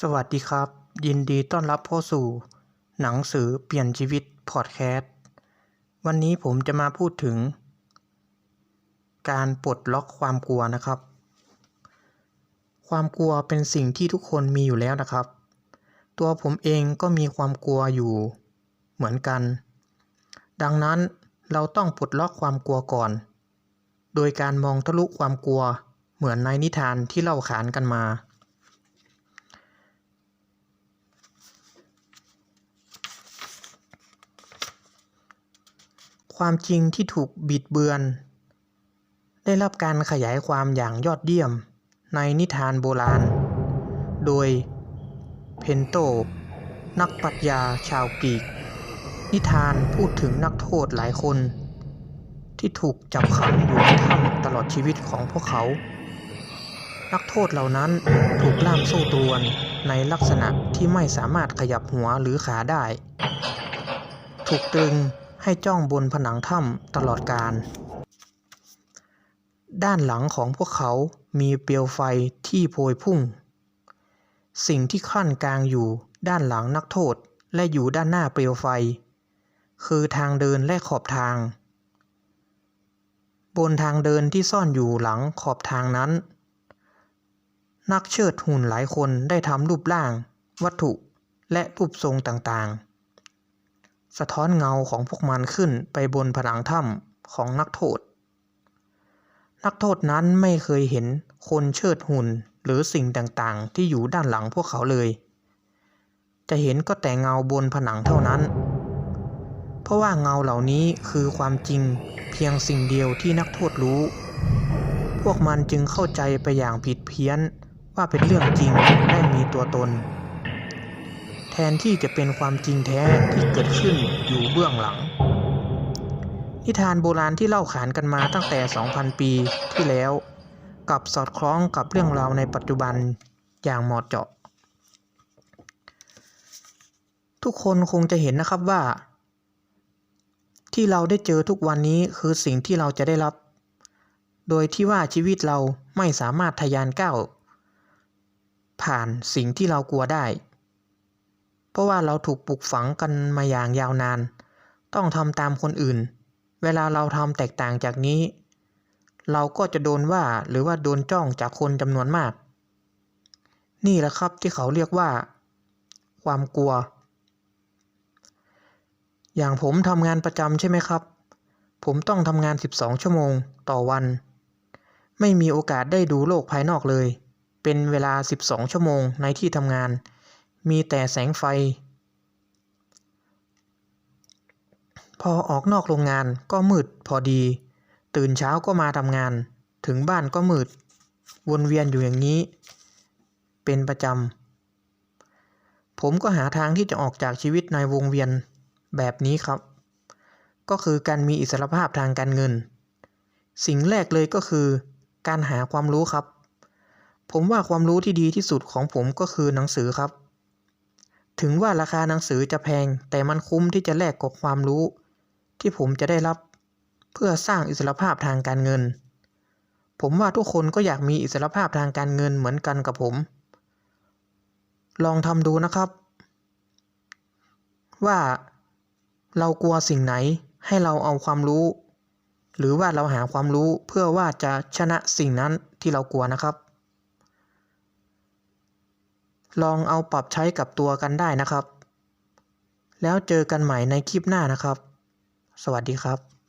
สวัสดีครับ ยินดีต้อนรับเข้าสู่ หนังสือเปลี่ยนชีวิตพอดแคสต์วันนี้ผมจะมาพูดถึง การปลดล็อกความกลัวนะครับ ความกลัวเป็นสิ่งที่ทุกคนมีอยู่แล้วนะครับ ตัวผมเองก็มีความกลัวอยู่เหมือนกัน ดังนั้นเราต้องปลดล็อกความกลัวก่อน โดยการมองทะลุความกลัวเหมือนในนิทานที่เล่าขานกันมา ความจริงที่ถูกบิดเบือน ได้รับการขยายความอย่างยอดเยี่ยมในนิทานโบราณ โดยเพนโต นักปรัชญาชาวกรีก นิทานพูดถึงนักโทษหลายคน ที่ถูกจับขังอยู่ในถ้ำตลอดชีวิตของพวกเขา นักโทษเหล่านั้นถูกล่ามโซ่ตรวนในลักษณะที่ไม่สามารถขยับหัวหรือขาได้ ถูกตรึง ให้จ้องบนผนังถ้ำตลอดการ ด้านหลังของพวกเขามีเปลวไฟที่โพยพุ่ง สิ่งที่ขั้นกลางอยู่ด้านหลังนักโทษและอยู่ด้านหน้าเปลวไฟ คือทางเดินและขอบทาง บนทางเดินที่ซ่อนอยู่หลังขอบทางนั้น นักเชิดหุ่นหลายคนได้ทำรูปร่าง วัตถุและรูปทรงต่างๆ สะท้อนเงาของพวกมันขึ้นไปบนผนังถ้ำของนักโทษ นักโทษนั้นไม่เคยเห็นคนเชิดหุ่นหรือสิ่งต่างๆ ที่อยู่ด้านหลังพวกเขาเลย จะเห็นก็แต่เงาบนผนังเท่านั้น เพราะว่าเงาเหล่านี้คือความจริงเพียงสิ่งเดียวที่นักโทษรู้ พวกมันจึงเข้าใจไปอย่างผิดเพี้ยนว่าเป็นเรื่องจริงและมีตัวตน แทนที่จะเป็นความจริงแท้ที่เกิดขึ้นอยู่เบื้องหลัง นิทานโบราณที่เล่าขานกันมาตั้งแต่ 2,000 ปีที่แล้วกับสอดคล้องกับเรื่องราวในปัจจุบันอย่างเหมาะเจาะ ทุกคนคงจะเห็นนะครับว่า ที่เราได้เจอทุกวันนี้คือสิ่งที่เราจะได้รับ โดยที่ว่าชีวิตเราไม่สามารถทะยานก้าวผ่านสิ่งที่เรากลัวได้ เพราะว่าเราถูกปลูกฝังกันมาอย่างยาวนาน ต้องทำตามคนอื่น เวลาเราทำแตกต่างจากนี้ เราก็จะโดนว่าหรือว่าโดนจ้องจากคนจำนวนมาก นี่แหละครับที่เขาเรียกว่า ความกลัว อย่างผมทำงานประจำใช่ไหมครับ ผมต้องทำงาน 12 ชั่วโมงต่อวัน ไม่มีโอกาสได้ดูโลกภายนอกเลย เป็นเวลา 12 ชั่วโมงในที่ทำงาน มีแต่แสงไฟ พอออกนอกโรงงานก็มืดพอดี ตื่นเช้าก็มาทำงาน ถึงบ้านก็มืด วนเวียนอยู่อย่างนี้ เป็นประจำ ผมก็หาทางที่จะออกจากชีวิตในวงเวียนแบบนี้ครับ ก็คือการมีอิสรภาพทางการเงิน สิ่งแรกเลยก็คือการหาความรู้ครับ ผมว่าความรู้ที่ดีที่สุดของผมก็คือหนังสือครับ ถึงว่าราคาหนังสือจะแพง แต่มันคุ้มที่จะแลกกับความรู้ ที่ผมจะได้รับ เพื่อสร้างอิสรภาพทางการเงิน ผมว่าทุกคนก็อยากมีอิสรภาพทางการเงินเหมือนกันกับผม ลองทำดูนะครับ ว่าเรากลัวสิ่งไหนให้เราเอาความรู้ หรือว่าเราหาความรู้เพื่อว่าจะชนะสิ่งนั้นที่เรากลัวนะครับ ลองเอาปรับใช้กับตัวกันได้นะครับ แล้วเจอกันใหม่ในคลิปหน้านะครับ สวัสดีครับ